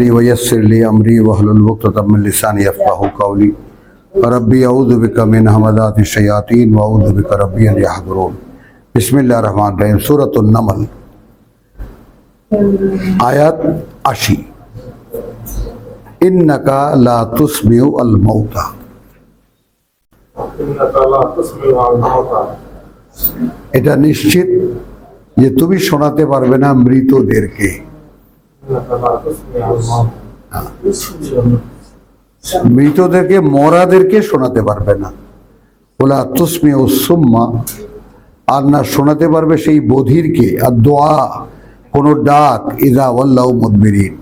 لي ويسر لي أمري واحلل عقدة من لساني يفقهوا قولي ربي أعوذ بك من همزات الشياطين وأعوذ بك ربي أن يحضرون بسم الله الرحمن الرحيم سورة النمل আয়াত আশি ইন্নাকা লা তুসমিউ আল মৌতা إنك لا تسمع الموتى এটা নিশ্চিত যে তুমি শোনাতে পারবে না মৃতদেরকে মৃতদেরকে, মরাদেরকে শোনাতে পারবে না। ওলা তুসমিউ সুম্মা, আর না শোনাতে পারবে সেই বধিরকে, আর দোয়া, কোনো ডাক, ইদা ওয়াল্লাহ মুদবিরিন।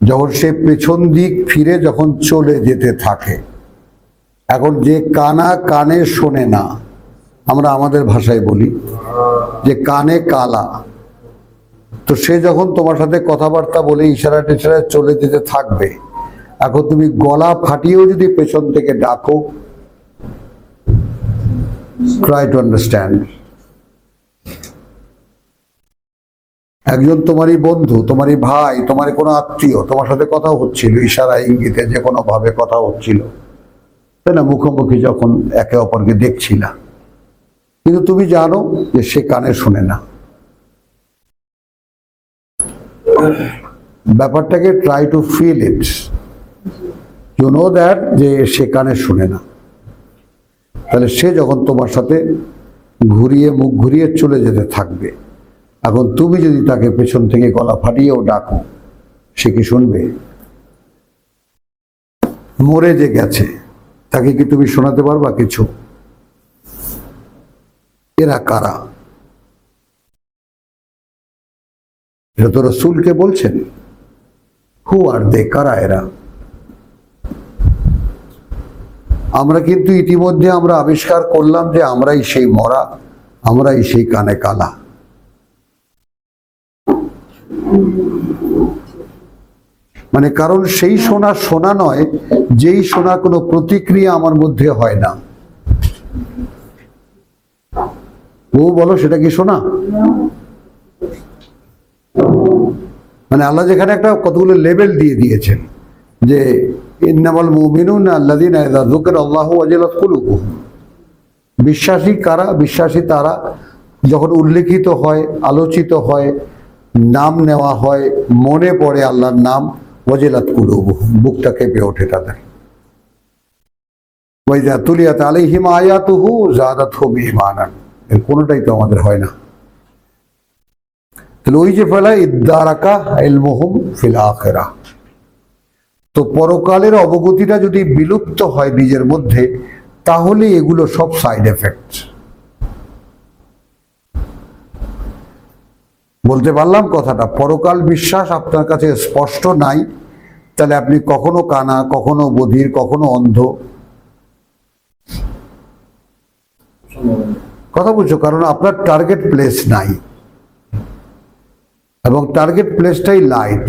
যখন সে পেছন দিক ফিরে যখন চলে যেতে থাকে, এখন যে কানা কানে শোনে না, আমরা আমাদের ভাষায় বলি, যে কানে কালা তো সে যখন তোমার সাথে কথাবার্তা বলে ইশারা টিশারায় চলে যেতে থাকবে, এখন তুমি গলা ফাটিয়েও যদি পেছন থেকে ডাকো ট্রাই টু আন্ডারস্ট্যান্ড একজন তোমারই বন্ধু, তোমারই ভাই, তোমার কোনো আত্মীয়, তোমার সাথে কথা হচ্ছিল, ইশারা, ইঙ্গিতে যে কোনো ভাবে কথা হচ্ছিল। তাই না? মুখোমুখি যখন একে অপরকে দেখছি না। কিন্তু তুমি জানো যে সে কানে শোনে না। ব্যাপারটাকে try to feel it you know that যে সে কানে শুনে না। তাহলে সে যখন তোমার সাথে ঘুরিয়ে মুখ ঘুরিয়ে চলে যেতে থাকবে, এখন তুমি যদি তাকে পেছন থেকে গলা ফাটিয়েও ডাকো, সে কি শুনবে? মরে যে গেছে, তাকে কি তুমি শোনাতে পারবা কিছু? এরা কারা? এটা তো রসুলকে বলছেন। হু আর দে কারা এরা? আমরা কিন্তু ইতিমধ্যে আমরা আবিষ্কার করলাম যে আমরাই সেই মরা, আমরাই সেই কানে কালা। মানে কারণ সেই সোনা সোনা নয়, যেই শোনা কোনো প্রতিক্রিয়া আমার মধ্যে হয় না। ও বলো, সেটা কি শোনা মানে আল্লাহ যেখানে একটা কতগুলো লেভেল দিয়ে দিয়েছেন, যে ইন্নামাল মুমিনুন আল্লাযিনা ইযা যুকিরা আল্লাহু কুলুবুহুম। বিশ্বাসী কারা? বিশ্বাসী তারা যখন উল্লেখিত হয়, আলোচিত হয়, নাম নেওয়া হয়, মনে পড়ে আল্লাহর নাম, ওয়াজিলাত কুলুবুহুম, বুকটা কেঁপে ওঠে তাদের। ওয়াইদা তুলিয়াত আলাইহিম আয়াতুহু জাদাতহুম ঈমানান। এর কোনোটাই তো আমাদের হয় না। তাহলে ওই যে ফেলা, ইদ্দারাকা ইলমুহুম ফিল তো পরকালের অবগতিটা যদি বিলুপ্ত হয় নিজের মধ্যে, তাহলে এগুলো সব সাইড এফেক্ট বলতে পারলাম কথাটা, পরকাল বিশ্বাস আপনার কাছে স্পষ্ট নাই, তাহলে আপনি কখনো কানা, কখনো বধির কখনো অন্ধ। কথা বুঝছ? কারণ আপনার টার্গেট প্লেস নাই। এবং টার্গেট প্লেসটাই লাইট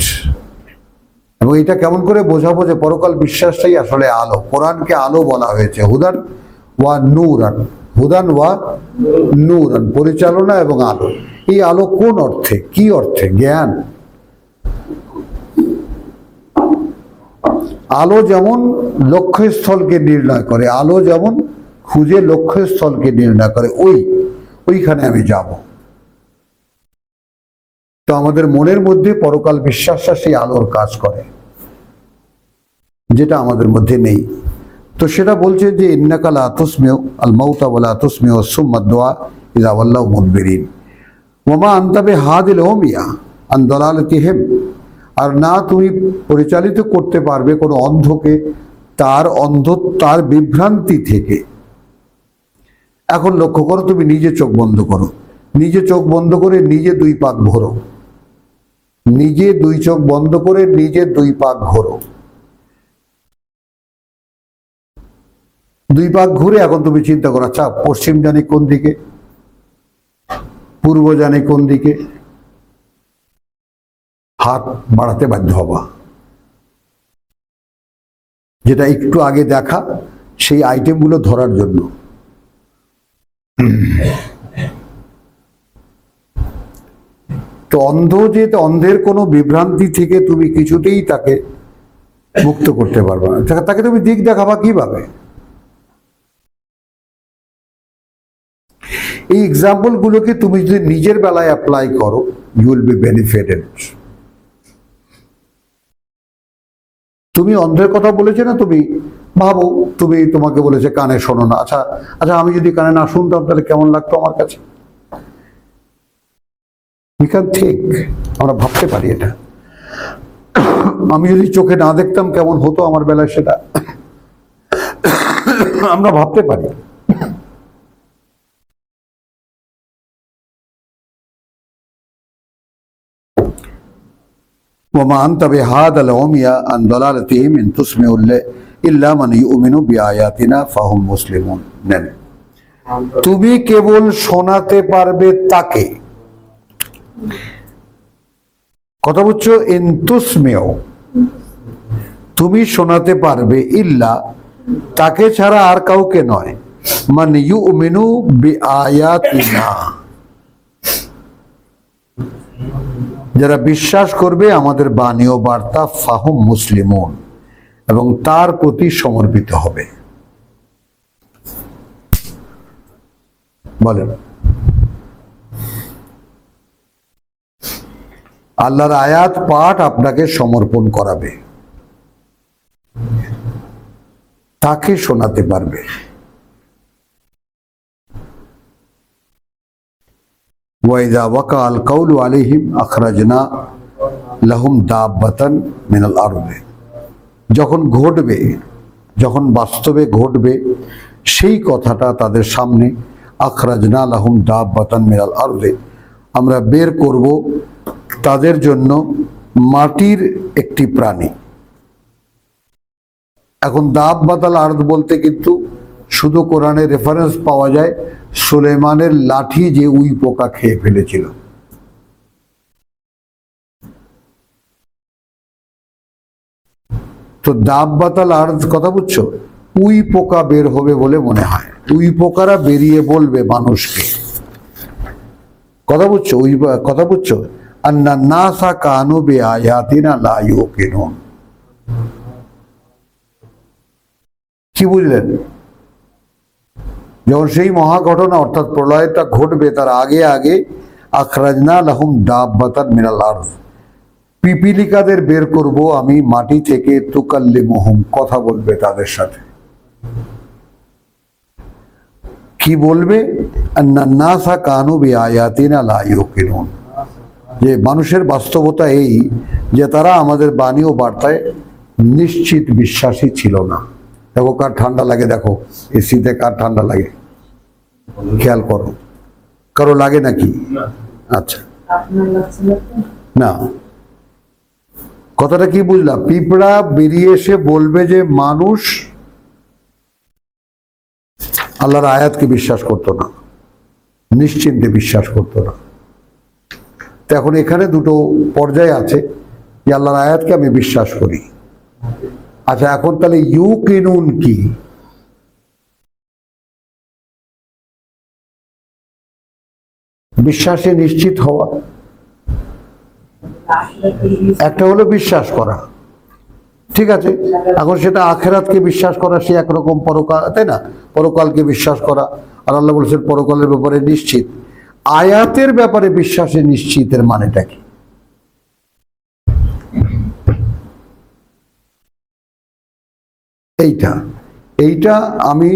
এবং এটা কেমন করে বোঝাবো যে পরকাল বিশ্বাসটাই আসলে আলো। কোরআনকে আলো বলা হয়েছে। হুদান ওয়া নূরান। হুদান ওয়া নূরান। পরিচালনা এবং আলো। এই আলো কোন অর্থে? কি অর্থে? জ্ঞান। আলো যেমন লক্ষ্যস্থলকে নির্ণয় করে, আলো যেমন খুঁজে লক্ষ্যস্থলকে নির্ণয় করে, ওই, ওইখানে আমি যাব। তো আমাদের মনের মধ্যে পরকাল বিশ্বাসটা সেই আলোর কাজ করে, যেটা আমাদের মধ্যে নেই। তো সেটা বলছে যে ইন্নাকাল আতসমেও আল মৌতা বলে আতসমেও সুম্মাদোয়া ইদাওয়াল্লাহ মুদবেরিন। ওমা আন্তাবে হাদিল ওমিয়া আন্দলাল তিহেম আর না তুমি পরিচালিত করতে পারবে কোনো অন্ধকে, তার অন্ধ, তার বিভ্রান্তি থেকে। এখন লক্ষ্য করো, তুমি নিজে চোখ বন্ধ করো। নিজে চোখ বন্ধ করে নিজে দুই পাক ভরো। নিজে দুই চোখ বন্ধ করে নিজে দুই পাক ঘোরো। দুই পাক ঘুরে এখন তুমি চিন্তা করো আচ্ছা পশ্চিম জানি কোন দিকে, পূর্ব জানি কোন দিকে, হাত বাড়াতে বাধ্য হবা। যেটা একটু আগে দেখা, সেই আইটেমগুলো ধরার জন্য। তো অন্ধ যে অন্ধের কোনো বিভ্রান্তি থেকে তুমি কিছুতেই তাকে মুক্ত করতে পারবে না। তাকে- তুমি দিক দেখাবা কীভাবে? এই এক্সাম্পল গুলোকে তুমি যদি নিজের বেলায় অ্যাপ্লাই করো ইউ উইল বি বেনিফিটেড তুমি অন্ধের কথা বলেছে না, তুমি ভাবো, তুমি তোমাকে বলেছে, কানে শোনো না। আচ্ছা আচ্ছা আমি যদি কানে না শুনতাম, তাহলে কেমন লাগতো আমার কাছে? উই ক্যান ঠিক আমরা ভাবতে পারি এটা আমি যদি চোখে না দেখতাম কেমন হতো আমার বেলায় সেটা আমরা ভাবতে পারি وما أنت بهذا العمي عن ضلالتهم إن تسمع إلا من يؤمن بآياتنا فهم مسلمون নেন তুমি কেবল শোনাতে পারবে তাকে কথা বুঝছ ইন্তুসমেও তুমি শোনাতে পারবে ইল্লা, তাকে ছাড়া আর কাউকে নয়। মান ইউমিনু বিআয়াতিনা। যারা বিশ্বাস করবে, আমাদের বাণী ও বার্তা, ফাহুম মুসলিমুন এবং তার প্রতি সমর্পিত হবে। বলেন। আল্লাহর আয়াত পাঠ আপনাকে সমর্পণ করাবে। তাকে শোনাতে পারবে। ওয়াইদা ওয়াকাল কৌলু আলিহিম আখরাজনা লাহুম মিনাল আরবে যখন ঘটবে, যখন বাস্তবে ঘটবে, সেই কথাটা তাদের সামনে আখরাজনা লাহুম দাব্বাতান মিনাল আরবে আমরা বের করব তাদের জন্য মাটির একটি প্রাণী। এখন দাব বাতাল আর্দ বলতে কিন্তু শুধু কোরআনে রেফারেন্স পাওয়া যায় সুলেমানের লাঠি যে উই পোকা খেয়ে ফেলেছিল। তো দাব বাতাল আর্দ কথা বুঝছ? উই পোকা বের হবে বলে মনে হয়। উই পোকারা বেরিয়ে বলবে মানুষকে। কথা বুঝছ? উই কথা বুঝছ? আন্না নাসা কানু বে আয়াতিনা লা কি বুঝলেন? যখন সেই মহা ঘটনা অর্থাৎ প্রলয়টা ঘটবে, তার আগে আগে আখরাজনা লাহুম ডাব্বাতান মিনাল আরদ। পিপিলিকাদের বের করব আমি মাটি থেকে তুকাল্লি মোহম কথা বলবে তাদের সাথে। কি বলবে? আন্না নাসা কানু বি আয়াতিনা লা ইউকিনুন। যে মানুষের বাস্তবতা এই যে তারা আমাদের বাণী ও বার্তায় নিশ্চিত বিশ্বাসী ছিল না। দেখো কার ঠান্ডা লাগে, দেখো, এসিতে কার ঠান্ডা লাগে। খেয়াল করো। কারও লাগে নাকি? আচ্ছা। না। কথাটা কি বুঝলাম পিঁপড়া বেরিয়ে এসে বলবে যে মানুষ আল্লাহর আয়াতকে বিশ্বাস করতো না, নিশ্চিন্তে বিশ্বাস করতো না। তো এখন এখানে দুটো পর্যায়ে আছে যে আল্লাহর আয়াতকে আমি বিশ্বাস করি। আচ্ছা এখন তাহলে ইউ কিনুন কি? বিশ্বাসে নিশ্চিত হওয়া। একটা হলো বিশ্বাস করা। ঠিক আছে? এখন সেটা আখেরাতকে বিশ্বাস করা, সে একরকম পরকাল, তাই না? পরকালকে বিশ্বাস করা। আর আল্লাহ বলেছেন, পরকালের ব্যাপারে নিশ্চিত। আয়াতের ব্যাপারে বিশ্বাসে নিশ্চিতের মানেটা কি? এইটা এইটা আমি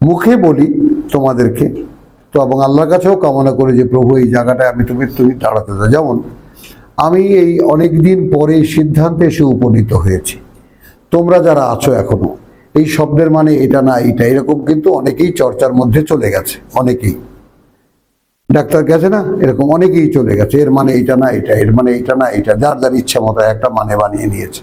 মুখে বলি তোমাদেরকে, তো এবং আল্লাহর কাছেও কামনা করে যে প্রভু এই জায়গাটায় আমি তুমি তুমি দাঁড়াতে দাও। যেমন, আমি এই অনেক দিন পরে সিদ্ধান্তে এসে উপনীত হয়েছি। তোমরা যারা আছো এখনও, এই শব্দের মানে এটা না এটা এরকম কিন্তু অনেকেই চর্চার মধ্যে চলে গেছে, অনেকেই। ডাক্তার গেছে না, এরকম অনেকেই চলে গেছে। এর মানে এটা না, এটা, এর মানে এটা না, এটা যার যার ইচ্ছা মতো একটা মানে বানিয়ে নিয়েছে।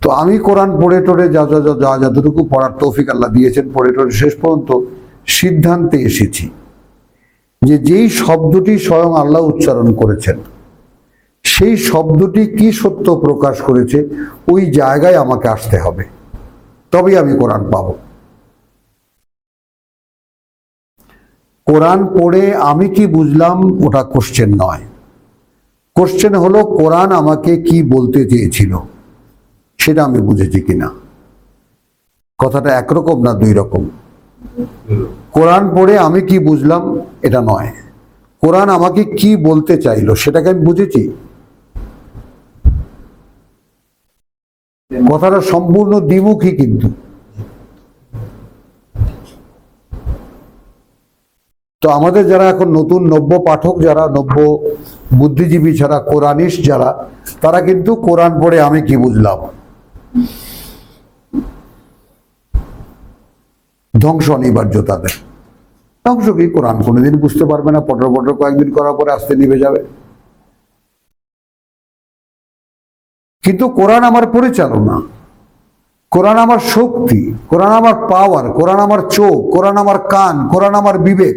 তো আমি কোরআন পড়ে টড়ে যা যা, যা- যা, যতটুকু পড়ার তৌফিক আল্লাহ দিয়েছেন, পড়ে টড়ে শেষ পর্যন্ত সিদ্ধান্তে এসেছি যে যেই শব্দটি স্বয়ং আল্লাহ উচ্চারণ করেছেন, সেই শব্দটি কি সত্য প্রকাশ করেছে, ওই জায়গায় আমাকে আসতে হবে। তবেই আমি কোরআন পাব। কোরআন পড়ে আমি কি বুঝলাম, ওটা কোশ্চেন নয়। কোশ্চেন হলো, কোরআন আমাকে কি বলতে চেয়েছিল, সেটা আমি বুঝেছি কিনা। কথাটা একরকম না দুই রকম কোরআন পড়ে আমি কি বুঝলাম, এটা নয়। কোরআন আমাকে কি বলতে চাইলো, সেটাকে আমি বুঝেছি? কথাটা সম্পূর্ণ দ্বিমুখী কিন্তু। তো আমাদের যারা এখন নতুন নব্য পাঠক, যারা নব্য বুদ্ধিজীবী, যারা কোরআনিস যারা, তারা কিন্তু কোরআন পড়ে আমি কি বুঝলাম? ধ্বংস অনিবার্য তাদের। ধ্বংস কি? কোরআন কোনোদিন বুঝতে পারবে না, পটর পটর কয়েকদিন করার পরে আস্তে নিভে যাবে। কিন্তু কোরআন আমার পরিচালনা। কোরআন আমার শক্তি, কোরআন আমার পাওয়ার কোরআন আমার চোখ, কোরআন আমার কান, কোরআন আমার বিবেক।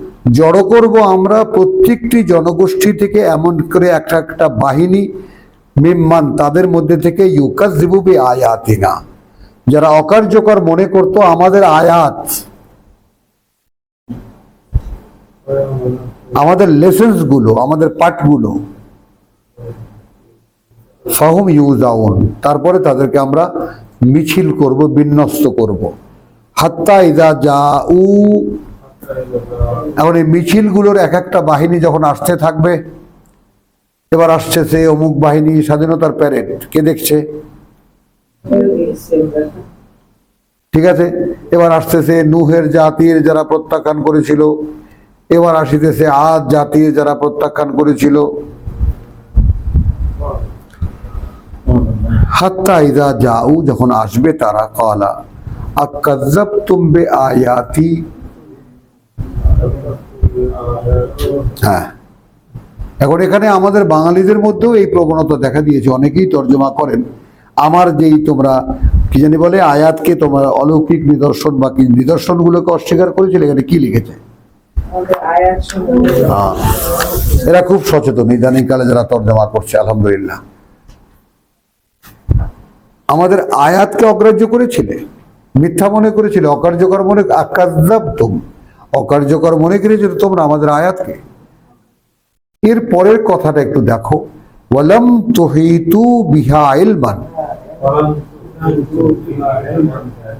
জড়ো করব আমরা প্রত্যেকটি জনগোষ্ঠী থেকে এমন করে একটা একটা বাহিনী, মিম্মান তাদের মধ্যে থেকে ইউকাস জিবুবি আয়াতিনা যারা অকার্যকর মনে করত আমাদের আয়াত। আমাদের লেসেন্সগুলো আমাদের পাঠগুলো। ফাহুম ইউজাউন, তারপরে তাদেরকে আমরা মিছিল করব, বিন্যস্ত করব। হাত্তা ইদা যা উ এখন এই মিছিলগুলোর এক একটা বাহিনী যখন আসতে থাকবে, এবার আসছে সে অমুক বাহিনী স্বাধীনতার প্যারেড কে দেখছে? ঠিক আছে? এবার আসতেছে নুহের জাতির যারা প্রত্যাখ্যান করেছিল, এবার আসিতেছে আজ জাতির যারা প্রত্যাখ্যান করেছিল। হাত্তা ইদা যাও যখন আসবে তারা, কলা আকাজ্জাব তুমবে আয়াতি হ্যাঁ। এখন এখানে আমাদের বাঙালিদের মধ্যেও এই প্রবণতা দেখা দিয়েছে। অনেকেই তর্জমা করেন। আমার যেই তোমরা কি জানি বলে, আয়াতকে তোমরা অলৌকিক নিদর্শন বা কি নিদর্শনগুলোকে অস্বীকার করেছিল, এখানে কি লিখেছে? হ্যাঁ। এরা খুব সচেতন ইদানিং কালে যারা তর্জমা করছে, আলহামদুলিল্লাহ। আমাদের আয়াতকে অগ্রাহ্য করেছিলে, মিথ্যা মনে করেছিলে, অকার্যকর মনে আকাজাব তুম অকার্যকর মনে করেছিলে তোমরা আমাদের আয়াতকে। এর পরের কথাটা একটু দেখো। ওয়ালাম তুহিতু বিহা ইলমান।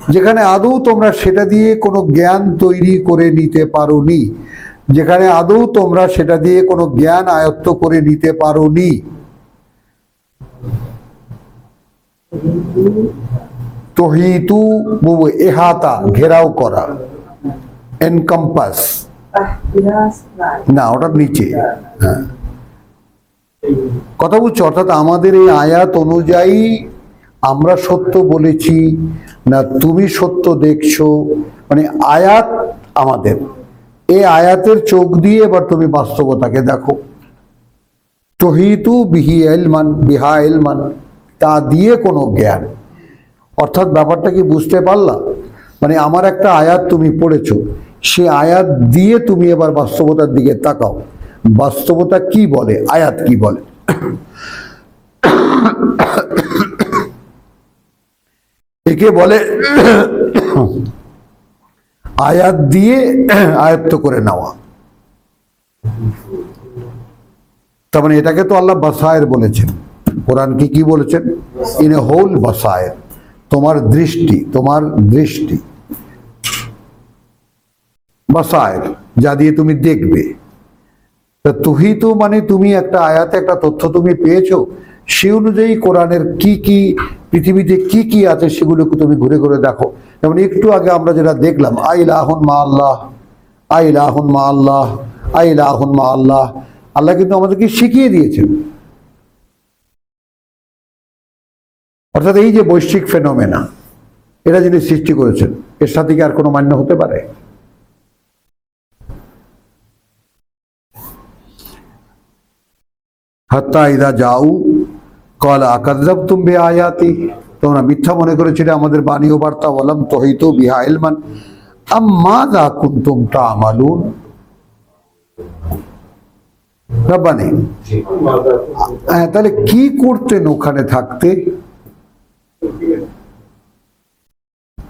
যেখানে আদৌ তোমরা সেটা দিয়ে কোনো জ্ঞান তৈরি করে নিতে পারোনি। যেখানে আদৌ তোমরা সেটা দিয়ে কোনো জ্ঞান আয়ত্ত করে নিতে পারোনি। তহিতু বউ এহাতা, ঘেরাও করা। এনকাম্পাস না ওটা নিচে। হ্যাঁ। কথা বলছি, অর্থাৎ আমাদের এই আয়াত অনুযায়ী আমরা সত্য বলেছি, না তুমি সত্য দেখছ মানে আয়াত আমাদের। এই আয়াতের চোখ দিয়ে এবার তুমি বাস্তবতাকে দেখো। তহিতু বিহি এলমান, বিহা এলমান, তা দিয়ে কোনো জ্ঞান। অর্থাৎ ব্যাপারটা কি বুঝতে পারলা? মানে আমার একটা আয়াত তুমি পড়েছো সে আয়াত দিয়ে তুমি এবার বাস্তবতার দিকে তাকাও। বাস্তবতা কি বলে? আয়াত কি বলে? একে বলে আয়াত দিয়ে আয়ত্ত করে নেওয়া। তার মানে এটাকে তো আল্লাহ বাসায়ের বলেছেন। কোরআন কি কি বলেছেন? ইন এ হোল বাসায়ের। তোমার দৃষ্টি তোমার দৃষ্টি। বাসায়ের, যা দিয়ে তুমি দেখবে। তা তুহি তো মানে তুমি একটা আয়াতে একটা তথ্য তুমি পেয়েছ, সে অনুযায়ী কোরআনের কি কি, পৃথিবীতে কি কি আছে সেগুলোকে তুমি ঘুরে ঘুরে দেখো। যেমন একটু আগে আমরা যেটা দেখলাম আইলা আহুন মা আল্লাহ আইলা আহুন মা আল্লাহ আইলা আহুন মা আল্লাহ। আল্লাহ কিন্তু আমাদেরকে শিখিয়ে দিয়েছেন। অর্থাৎ এই যে বৈশ্বিক ফেনোমেনা এটা যিনি সৃষ্টি করেছেন, এর সাথে কি আর কোনো মান্য হতে পারে? হাত্তা ইদা যাউ কল আকাদ্দাব তুম্বে আয়াতি তোমরা মিথ্যা মনে করেছিল আমাদের বাণী ও বার্তা বলাম তোহিত বিহা এলমান আম্মা দা কুন্তুম তা আমালুন রব্বানি হ্যাঁ তাহলে কি করতেন ওখানে থাকতে?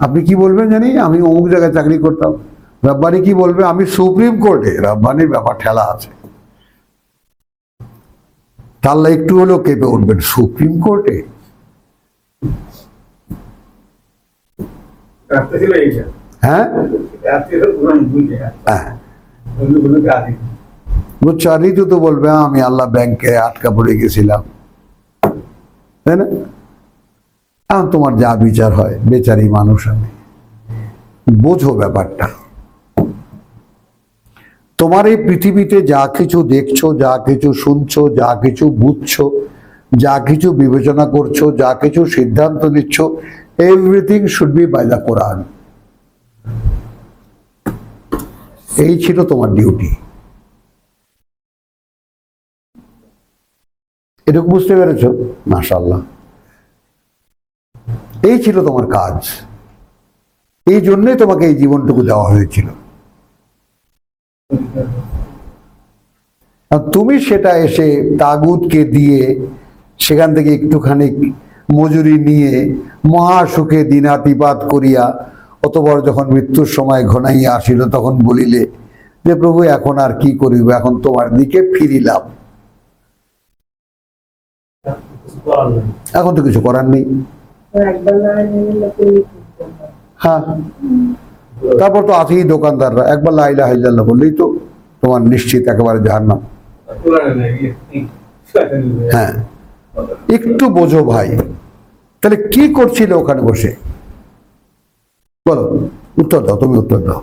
আপনি কি বলবেন জানি? আমি অমুক জায়গায় চাকরি করতাম। রাব্বানি কি বলবে? আমি সুপ্রিম কোর্টে। রব্বানির ব্যাপার ঠেলা আছে। তাহলে একটু হলেও কেঁপে উঠবেন। সুপ্রিম কোর্টে? হ্যাঁ? হ্যাঁ। তো বলবে "হ্যাঁ, আমি আল্লাহ ব্যাংকে আটকা পড়ে গেছিলাম। তাই না? তোমার যা বিচার হয় বেচারি মানুষ আমি। বোঝো ব্যাপারটা। তোমার এই পৃথিবীতে যা কিছু দেখছ, যা কিছু শুনছো, যা কিছু বুঝছ, যা কিছু বিবেচনা করছ, যা কিছু সিদ্ধান্ত নিচ্ছ everything should be by the Quran এই ছিল তোমার ডিউটি এটুকু বুঝতে পেরেছ? মাশাল্লাহ এই ছিল তোমার কাজ। এই জন্যই তোমাকে এই জীবনটুকু দেওয়া হয়েছিল আর তুমি সেটা এসে তাগুতকে দিয়ে সেখান থেকে একটুখানি মজুরি নিয়ে মহাসুখে দিনাতিপাত করিয়া অতবার যখন মৃত্যুর সময় ঘনাইয়া আসিল, তখন বলিলে যে, প্রভু, এখন আর কি করিব? এখন তোমার দিকে ফিরিলাম। এখন তো কিছু করার নেই। হ্যাঁ। তারপর তো আছেই দোকানদাররা। একবার লাইলা হাইজাল্লাহ বললেই তো তোমার নিশ্চিত একেবারে নেই হ্যাঁ। একটু বোঝো ভাই। তাহলে কি করছিল ওখানে বসে? বলো, উত্তর দাও, তুমি উত্তর দাও।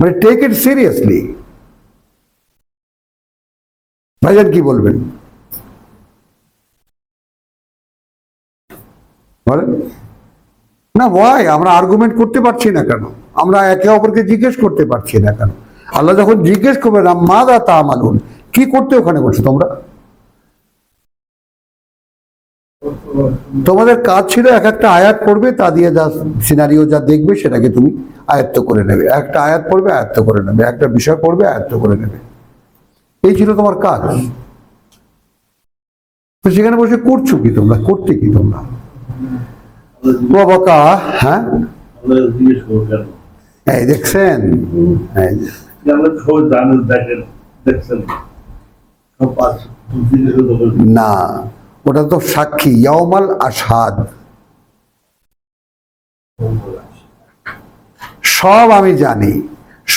মানে টেক ইট সিরিয়াসলি ভাইজান কি বলবেন? বলেন। না ওয়াই আমরা আর্গুমেন্ট করতে পারছি না কেন? আমরা একে অপরকে জিজ্ঞেস করতে পারছি না কেন? আল্লাহ যখন জিজ্ঞেস করবেন মা দা তা মালুন কি করতে ওখানে বসে তোমরা? তোমাদের কাজ ছিল এক একটা আয়াত পড়বে তা দিয়ে যা সিনারিও যা দেখবে সেটাকে তুমি আয়ত্ত করে নেবে। একটা আয়াত পড়বে আয়ত্ত করে নেবে। একটা বিষয় পড়বে আয়ত্ত করে নেবে। এই ছিল তোমার কাজ। তো সেখানে বসে করছ কি তোমরা? করতে কি তোমরা? বাবাকা হ্যাঁ? এই দেখছেন? আমরা সবাই জানেন দেখেন দেখছেন। না ওটা তো সাক্ষী ইয়ামাল আসাদ সব আমি জানি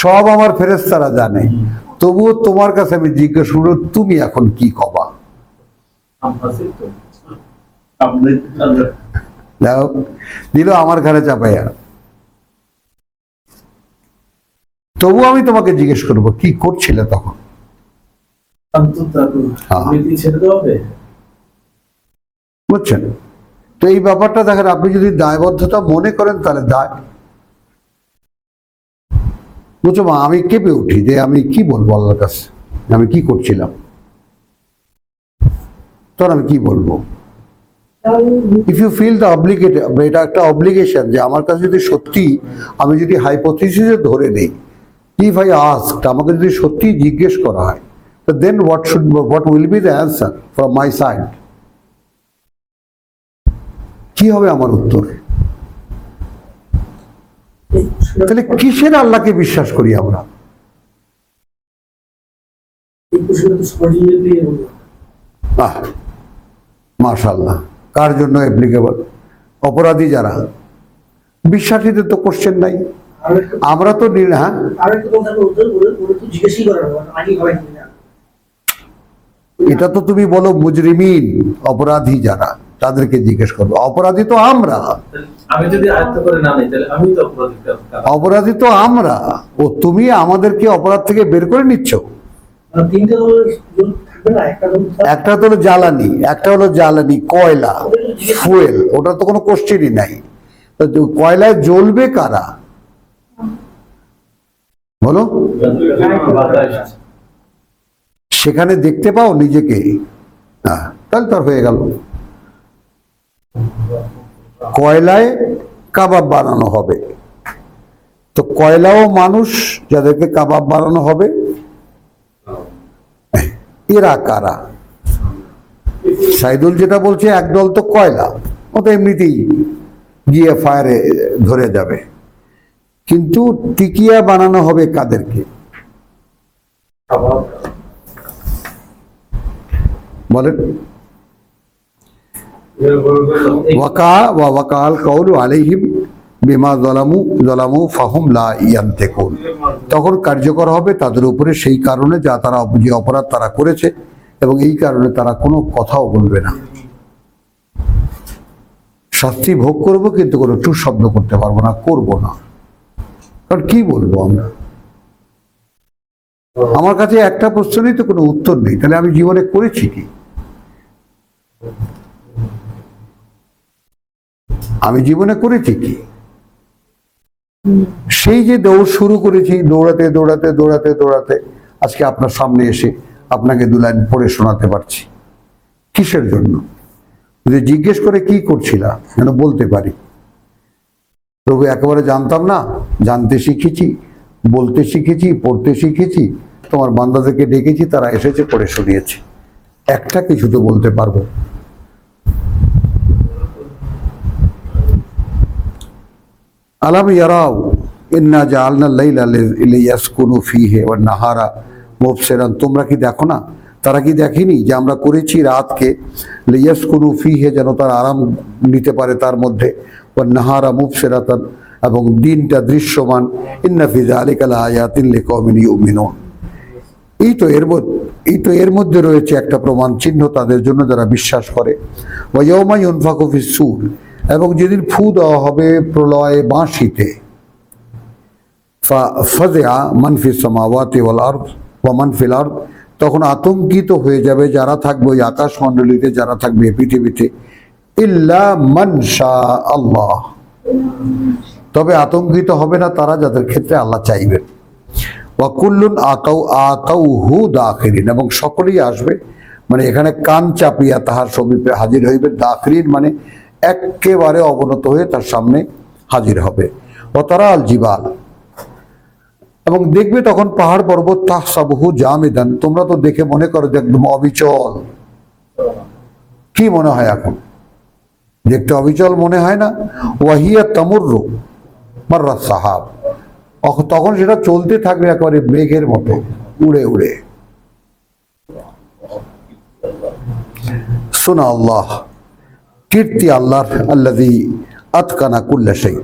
সব আমার ফেরেস্তারা জানে। তবুও তোমার কাছে আমি জিজ্ঞেস করব তুমি এখন কি কবা? দিল আমার ঘরে চাপাইয়া। তবু আমি তোমাকে জিজ্ঞেস করব কি করছিলে তখন? হ্যাঁ। বুঝছেন? তো এই ব্যাপারটা দেখেন আপনি যদি দায়বদ্ধতা মনে করেন তাহলে দায়। বুঝছ মা আমি কেঁপে উঠি যে আমি কি বলব আল্লাহর কাছে? আমি কি করছিলাম? তখন আমি কি বলব? If you feel the obligate এটা একটা অব্লিগেশন যে আমার কাছে যদি সত্যি আমি যদি হাইপোথিসিসে ধরে নেই ইফ আই আস্ক আমাকে যদি সত্যি জিজ্ঞেস করা হয় then what should what will be the answer from my side কি হবে আমার উত্তর? তাহলে কিসের আল্লাহকে বিশ্বাস করি আমরা? তো মাশাল্লাহ কার জন্য অ্যাপ্লিকেবল অপরাধী যারা। বিশ্বাসীদের তো কোশ্চেন নাই। আমরা তো নির- হ্যাঁ? এটা তো তুমি বলো মুজরিমিন অপরাধী যারা তাদেরকে জিজ্ঞেস করব অপরাধী তো আমরা। আমি যদি আয়ত্ত করে না নিই তাহলে আমি তো অপরাধী অপরাধী তো আমরা। ও তুমি আমাদেরকে অপরাধ থেকে বের করে নিচ্ছ? মানে তিনটে দলের জন থাকবে না একটা দল থাকবে। একটা তো হলো জ্বালানি একটা হলো জ্বালানি কয়লা ফুয়েল ওটা তো কোনো কোশ্চেনই নাই। কয়লায় জ্বলবে কারা? বলো। সেখানে দেখতে পাও নিজেকে। তাহলে তার হয়ে গেল। কয়লায় কাবাব বানানো হবে। তো কয়লাও মানুষ যাদেরকে কাবাব বানানো হবে, এরা কারা? সাইদুল যেটা বলছে, একদল তো কয়লা, ও তো এমনিতেই গিয়ে ফায়ারে ধরে যাবে। কিন্তু টিকিয়া বানানো হবে কাদেরকে? বলেন। ওয়াকা, ওয়া ওয়াকাল কৌলু আলাইহিম বিমা জলামু জলামু ফাহুম লা তখন কার্যকর হবে তাদের উপরে সেই কারণে যা তারা যে অপরাধ তারা করেছে এবং এই কারণে তারা কোনো কথাও বলবে না। শাস্তি ভোগ করব কিন্তু কোনো টু শব্দ করতে পারব না, করব না। কারণ কি বলব আমরা? আমার কাছে একটা প্রশ্নেরই তো কোনো উত্তর নেই, তাহলে আমি জীবনে করেছি কি? আমি জীবনে করেছি কি? সেই যে দৌড় শুরু করেছি, দৌড়াতে দৌড়াতে দৌড়াতে দৌড়াতে, আজকে আপনার সামনে এসে আপনাকে দু লাইন পড়ে শোনাতে পারছি। কিসের জন্য? যদি জিজ্ঞেস করে কি করছিলা যেন বলতে পারি। প্রভু একেবারে জানতাম না জানতে শিখেছি, বলতে শিখেছি, পড়তে শিখেছি, তোমার বান্দাদেরকে ডেকেছি, তারা এসেছে পড়ে শুনিয়েছে। একটা কিছু তো বলতে পারব। আলাম ইয়ারাও, ইন্না জাআলনা লাইলা লিয়াসকুনু ফিহি ওয়ান নাহারা মুবসিরান তোমরা কি দেখো না তারা কি দেখেনি যে আমরা করেছি রাতকে লিয়াসকুনু ফিহে যেন তার আরাম নিতে পারে তার মধ্যে ওয়ান নাহারা মুবসিরাতান এবং দিনটা দৃশ্যমান। ইন্না ফি যালিকা লাআয়াতিন লিকওমিন ইউমিনুন। এই তো এর মধ্যে, এই তো এর মধ্যে রয়েছে একটা প্রমাণ চিহ্ন তাদের জন্য যারা বিশ্বাস করে। ওয়াইয়মা ইউনফাকু ফিস সূর এবং যেদিন ফু দেওয়া হবে প্রলয় বাঁশিতে। ফাজা মানফি সামাওয়াতি ওয়াল আরদ ওয়া মানফিল আরদ। তখন আতঙ্কিত হয়ে যাবে যারা থাকবে ওই আকাশ আকাশমণ্ডলীতে, যারা থাকবে পৃথিবীতে। ইল্লা মান শা আল্লাহ তবে আতঙ্কিত হবে না তারা যাদের ক্ষেত্রে আল্লাহ চাইবেন। ওয়াকুল্লুন আতাউ আতাউ হু দাখিরিন, এবং সকলেই আসবে মানে এখানে কান চাপিয়া তাহার সমীপে হাজির হইবে। দাখিরিন মানে একেবারে অবনত হয়ে তার সামনে হাজির হবে। ও তারা আল জিবাল, এবং দেখবে তখন পাহাড় পর্বত তাহসাবহু জামিদান। তোমরা তো দেখে মনে করো যে একদম অবিচল। কি মনে হয় এখন? দেখতে অবিচল মনে হয় না? ওয়াহিয়া তামুর্রু মার্রা সাহাব তখন সেটা চলতে থাকবে একেবারে মেঘের মতো, উড়ে উড়ে। সোনা আল্লাহ, কীর্তি আল্লাহর আল্লাদি আতকানা কুল্লা সেই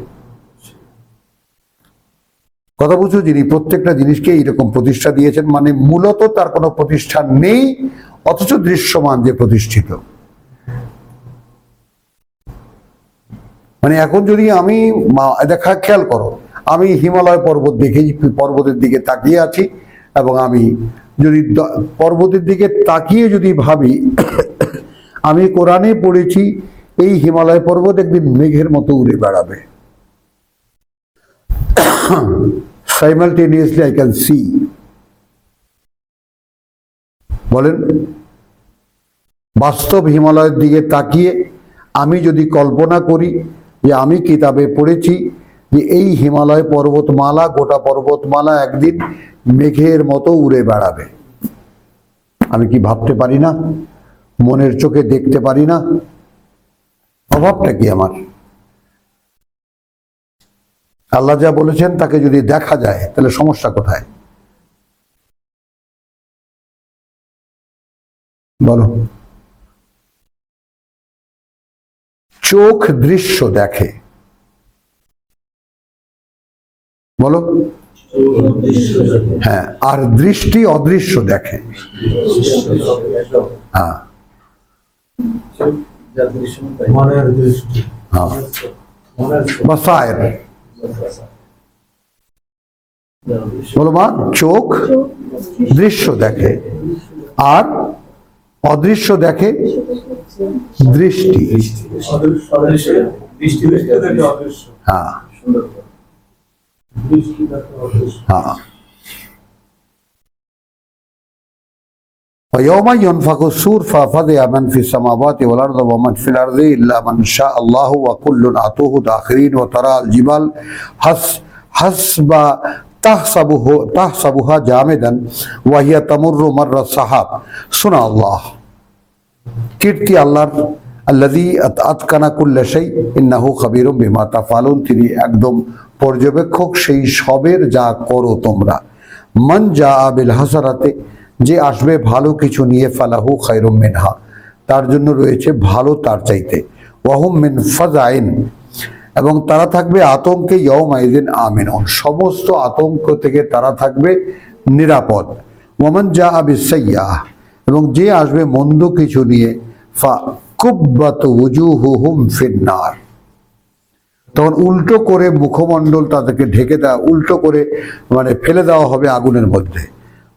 কথা বুঝছ, যিনি প্রত্যেকটা জিনিসকে এইরকম প্রতিষ্ঠা দিয়েছেন মানে মূলত তার কোনো প্রতিষ্ঠান নেই, অথচ দৃশ্যমান যে প্রতিষ্ঠিত। মানে এখন যদি আমি দেখা, খেয়াল করো, আমি হিমালয় পর্বত দেখে পর্বতের দিকে তাকিয়ে আছি এবং আমি যদি পর্বতের দিকে তাকিয়ে যদি ভাবি, আমি কোরআনে পড়েছি, এই হিমালয় পর্বত একদিন মেঘের মতো উড়ে বেড়াবে। সাইমালটেনিয়াসলি আই ক্যান সি বলেন, বাস্তব হিমালয়ের দিকে তাকিয়ে আমি যদি কল্পনা করি যে আমি কিতাবে পড়েছি যে এই হিমালয় পর্বতমালা, গোটা পর্বতমালা একদিন মেঘের মতো উড়ে বেড়াবে। আমি কি ভাবতে পারি না? মনের চোখে দেখতে পারি না? অভাবটা কি আমার? আল্লাহ যা বলেছেন তাকে যদি দেখা যায়, তাহলে সমস্যা কোথায়? বলো। চোখ দৃশ্য দেখে। বলো। হ্যাঁ আর দৃষ্টি অদৃশ্য দেখে। হ্যাঁ। হ্যাঁ। বলো মা, চোখ দৃশ্য দেখে। আর অদৃশ্য দেখে দৃষ্টি অদৃশ্য দৃষ্টি দেখতে দেখে অদৃশ্য হ্যাঁ সুন্দর দৃষ্টি দেখে অদৃশ্য হ্যাঁ ويوم ينفخ السور ففزع من في السماوات والأرض ومن في الأرض إلا من شاء الله وكل أتوه داخرين وترى الجبال حس حسب কীর্তি আল্লাহর তিনি একদম পর্যবেক্ষক, সেই সবের যা করো তোমরা। মন যা আবিল হাসারাতে যে আসবে ভালো কিছু নিয়ে ফালাহু খাইরুম মিনহা। তার জন্য রয়েছে ভালো তার চাইতে। ওয়াহুম মিন ফাজাইন এবং তারা থাকবে আতঙ্কে ইয়মাইদিন আমিনুন। সমস্ত আতঙ্ক থেকে তারা থাকবে নিরাপদ। ওমান যা আবিসাইয়াহ এবং যে আসবে মন্দ কিছু নিয়ে, ফা কুব্বাত উজুহুহুম ফিন্নার। তখন উল্টো করে মুখমণ্ডল তাদেরকে ঢেকে দেওয়া, উল্টো করে মানে ফেলে দেওয়া হবে আগুনের মধ্যে।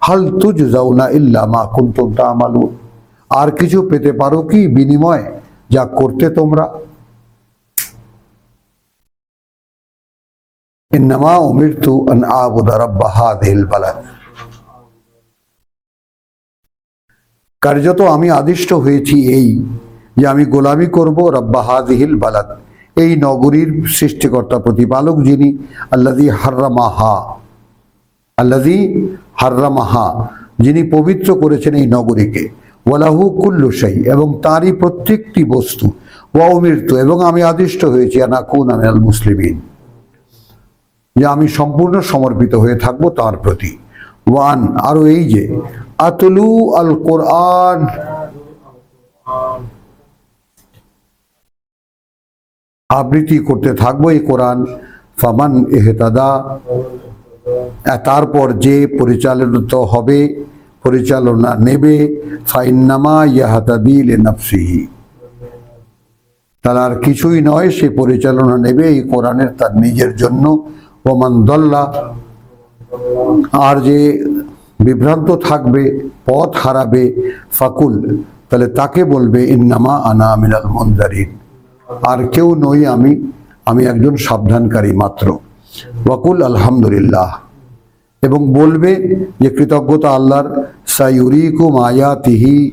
হাল তুজ না ইল্লা মা কুন্তুম তামালুন আর কিছু পেতে পারো কি বিনিময়? যা করতে তোমরা। ইন্নামা উমিরতু আন আবুদা রাব্বা হাযিহিল বালাদ কার্যত আমি আদিষ্ট হয়েছি এই, যে আমি গোলামি করব রব্বা হাদিহিল বালাদ। এই নগরীর সৃষ্টিকর্তা প্রতিপালক যিনি আল্লাদি হার্রামাহা আল্লাদি হার্রামাহা, যিনি পবিত্র করেছেন এই নগরীকে। ওয়ালাহু কুল্লু সাই এবং তারই প্রত্যেকটি বস্তু। ওয়া মৃত্যু এবং আমি আদিষ্ট হয়েছি, আনাকুন আমি আল মুসলিমিন। যে আমি সম্পূর্ণ সমর্পিত হয়ে থাকব তার প্রতি। ওয়ান, আরও এই যে, আতলু আল কোরআন। আবৃত্তি করতে থাকব এই কোরআন। ফামান এহতাদা তারপর যে পরিচালিত হবে, পরিচালনা নেবে, ফাইন্নামা ইয়াহাতাদিল নাফসিহি তার আর কিছুই নয়, সে পরিচালনা নেবে এই কোরআনের তার নিজের জন্য। ওমান দল্লা। আর যে বিভ্রান্ত থাকবে, পথ হারাবে, ফাকুল, তাহলে তাকে বলবে, ইন্নামা আনা আমিনাল মন্দারিন আর কেউ নই আমি আমি একজন সাবধানকারী মাত্র। ওয়াকুল আলহামদুলিল্লাহ। এবং বলবে যে, কৃতজ্ঞতা আল্লাহর, সাইউরিকুম আয়াতিহি।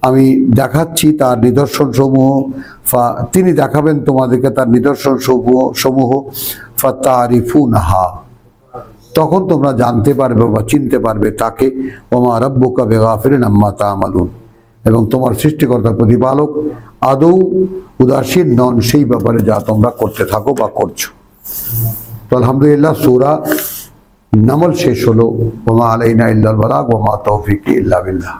আমি দেখাচ্ছি তার নিদর্শন সমূহ তিনি দেখাবেন তোমাদেরকে তার নিদর্শন সমূহ সমূহ। ফা তারিফু নাহা তখন তোমরা জানতে পারবে বা চিনতে পারবে তাকে, ওমা রব্বুকা বেগাফিরিন আম্মা তামালুন। এবং তোমার সৃষ্টিকর্তা প্রতিপালক আদৌ উদাসীন নন সেই ব্যাপারে যা তোমরা করতে থাকো বা করছ। তো আলহামদুলিল্লাহ সুরা নামল শেষ হলো। ওমা আলাইনা ইল্লাল বালাগ, ওমা তৌফিক ইল্লা বিল্লাহ।